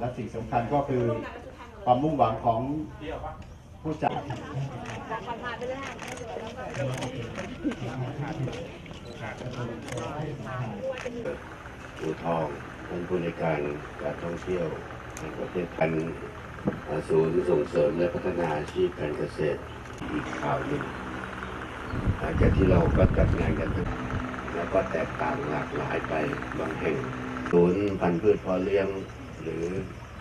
และสิ่งสำคัญก็คือความมุ่งหวังของผู้จัดอูทองท่านผู้ในวยการการท่องเที่ยวแห่งประเทศพันศูนย์ส่งเสริมและพัฒนาอาชีพการเกษตรอีกข่าวหนึ่งหลังจากที่เราก็จัดงานกันแล้วก็แตกต่างหลากหลายไปบางแห่งศูนย์พันธุ์พืชเพาะเลี้ยง หรือ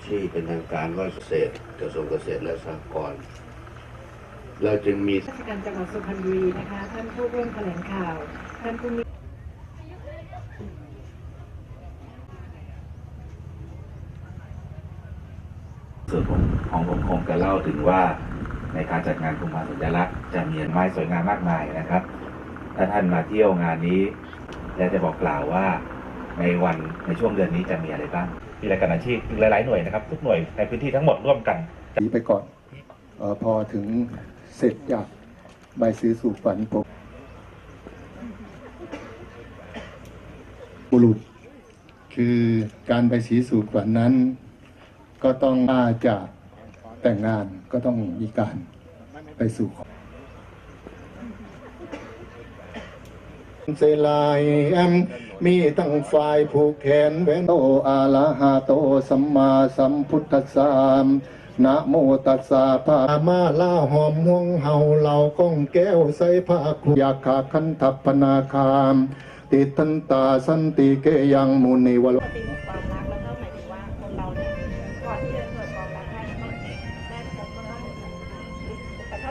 ที่เป็นทางการว่าเกษตรกระทรวงเกษตรและสหกรณ์เราจึงมีราชการจังหวัดสุพรรณบุรีนะคะท่านผู้ร่วมแถลงข่าวท่านผู้มีส่วนผมของผมคงจะเล่าถึงว่าในการจัดงานกุมภาสัญลักษณ์จะมีไม้สวยงามมากมายนะครับ ถ้าท่านมาเที่ยวงานนี้และจะบอกกล่าวว่า ในวันในช่วงเดือนนี้จะมีอะไรบ้างมีรายการอาชีพหลาย ๆ หน่วยนะครับ ทุกหน่วยในพื้นที่ทั้งหมดร่วมกันนีไปก่อนออพอถึงเสร็จจากใบซื้อสู่ฝันผมบุรุษ คือการไปสีสู่ฝันนั้น ก็ต้องมาจากแต่งงานก็ต้องมีการไปสู่ขอ เซลายแอมมีตั้งฝ่ายผูกแขนเวนโตอาลาหาโตสัมมาสัมพุทธัสสะนะโมตัสสะภามาลาหอมห่วงเฮาเหล่าก้องแก้วใส่ผ้าคลุมยาขาคันทัพพนาคาม ติทันตาสันติเกยังมุนีวโล